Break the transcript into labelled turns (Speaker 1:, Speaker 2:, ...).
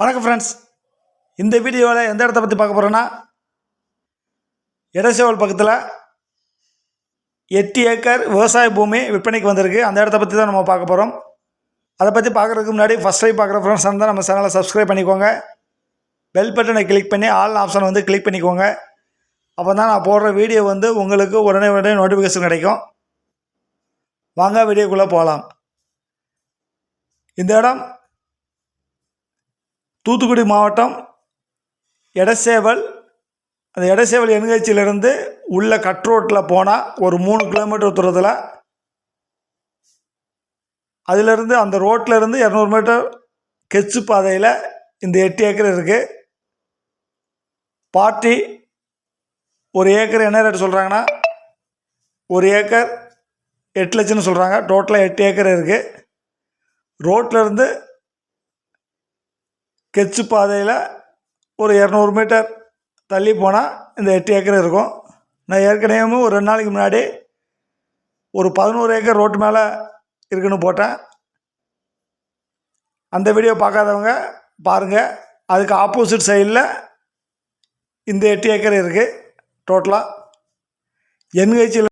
Speaker 1: வணக்கம் ஃப்ரெண்ட்ஸ் இந்த வீடியோவில் எந்த இடத்த பற்றி பார்க்க போகிறோன்னா இடசேவல் பக்கத்தில் எட்டு ஏக்கர் விவசாய பூமி விற்பனைக்கு வந்திருக்கு. அந்த இடத்த பற்றி தான் நம்ம பார்க்க போகிறோம் அதை பற்றி பார்க்குறதுக்கு முன்னாடி ஃபஸ்ட் டைம் பார்க்குற ஃப்ரெண்ட்ஸ் இருந்தால் நம்ம சேனலை சப்ஸ்கிரைப் பண்ணிக்கோங்க. பெல் பட்டனை கிளிக் பண்ணி ஆல் ஆப்ஷன் வந்து கிளிக் பண்ணிக்கோங்க. அப்போ தான் நான் போடுற வீடியோ வந்து உங்களுக்கு உடனே உடனே நோட்டிஃபிகேஷன் கிடைக்கும். வாங்க வீடியோக்குள்ளே போகலாம் இந்த இடம் தூத்துக்குடி மாவட்டம் எடசேவல். அந்த எடசேவல் என்ஹெச்சிலிருந்து உள்ள கட் ரோட்டில் போனால் ஒரு மூணு கிலோமீட்டர் தூரத்தில் அதிலிருந்து அந்த ரோட்டில் இருந்து இரநூறு மீட்டர் கெச்சு பாதையில் இந்த எட்டு ஏக்கர் இருக்குது பார்ட்டி ஒரு ஏக்கர் என்ன ரேட் சொல்கிறாங்கன்னா ஒரு ஏக்கர் எட்டு லட்சம்னு சொல்கிறாங்க டோட்டலாக எட்டு ஏக்கர் இருக்குது ரோட்டில் இருந்து கெச்சு பாதையில் ஒரு இரநூறு மீட்டர் தள்ளி போனால் இந்த எட்டு ஏக்கர் இருக்கும். நான் ஏற்கனவே ஒரு ரெண்டு நாளைக்கு முன்னாடி ஒரு பதினோரு ஏக்கர் ரோட்டு மேலே இருக்குன்னு போட்டேன். அந்த வீடியோ பார்க்காதவங்க பாருங்கள் அதுக்கு ஆப்போசிட் சைடில் இந்த எட்டு ஏக்கர் இருக்குது டோட்டலாக என்ஹெச்சில்